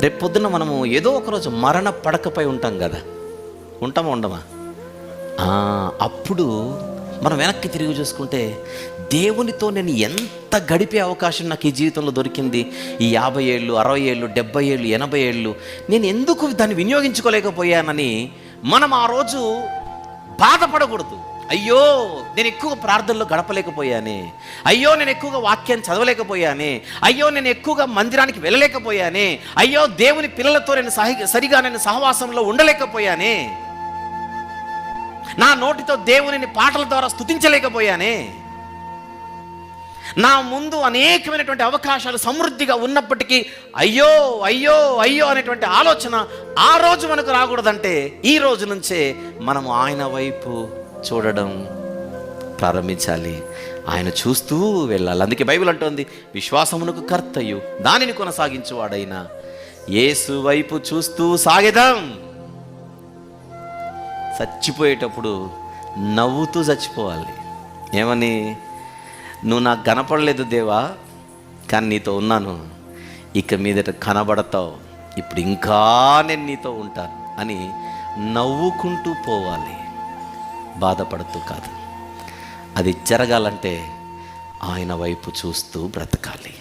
రేపు పొద్దున్న మనము ఏదో ఒకరోజు మరణ పడకపై ఉంటాం కదా. ఉంటామా ఉండమా? అప్పుడు మనం వెనక్కి తిరిగి చూసుకుంటే దేవునితో నేను ఎంత గడిపే అవకాశం నాకు ఈ జీవితంలో దొరికింది? ఈ యాభై ఏళ్ళు అరవై ఏళ్ళు డెబ్బై ఏళ్ళు ఎనభై ఏళ్ళు నేను ఎందుకు దాన్ని వినియోగించుకోలేకపోయానని మనం ఆ రోజు బాధపడకూడదు. అయ్యో నేను ఎక్కువ ప్రార్థనలో గడపలేకపోయానే. అయ్యో నేను ఎక్కువగా వాక్యాన్ని చదవలేకపోయానే. అయ్యో నేను ఎక్కువగా మందిరానికి వెళ్ళలేకపోయానే. అయ్యో దేవుని పిల్లలతో నేను సహి సరిగా నేను సహవాసంలో ఉండలేకపోయానే. నా నోటితో దేవునిని పాటల ద్వారా స్తుతించలేకపోయానే. నా ముందు అనేకమైనటువంటి అవకాశాలు సమృద్ధిగా ఉన్నప్పటికీ అయ్యో అయ్యో అయ్యో అనేటువంటి ఆలోచన ఆ రోజు మనకు రాకూడదంటే ఈ రోజు నుంచే మనము ఆయన వైపు చూడడం ప్రారంభించాలి. ఆయన చూస్తూ వెళ్ళాలి. అందుకే బైబిల్ అంటోంది విశ్వాసమునకు కర్తయు దానిని కొనసాగించువాడైన యేసు వైపు చూస్తూ సాగేదాం. చచ్చిపోయేటప్పుడు నవ్వుతూ చచ్చిపోవాలి. ఏమని? నువ్వు నాకు కనపడలేదు దేవా కానీ నీతో ఉన్నాను. ఇక మీదట కనబడతావు. ఇప్పుడు ఇంకా నేను నీతో ఉంటాను అని నవ్వుకుంటూ పోవాలి. బాధపడుతూ కాదు. అది జరగాలంటే ఆయన వైపు చూస్తూ బ్రతకాలి.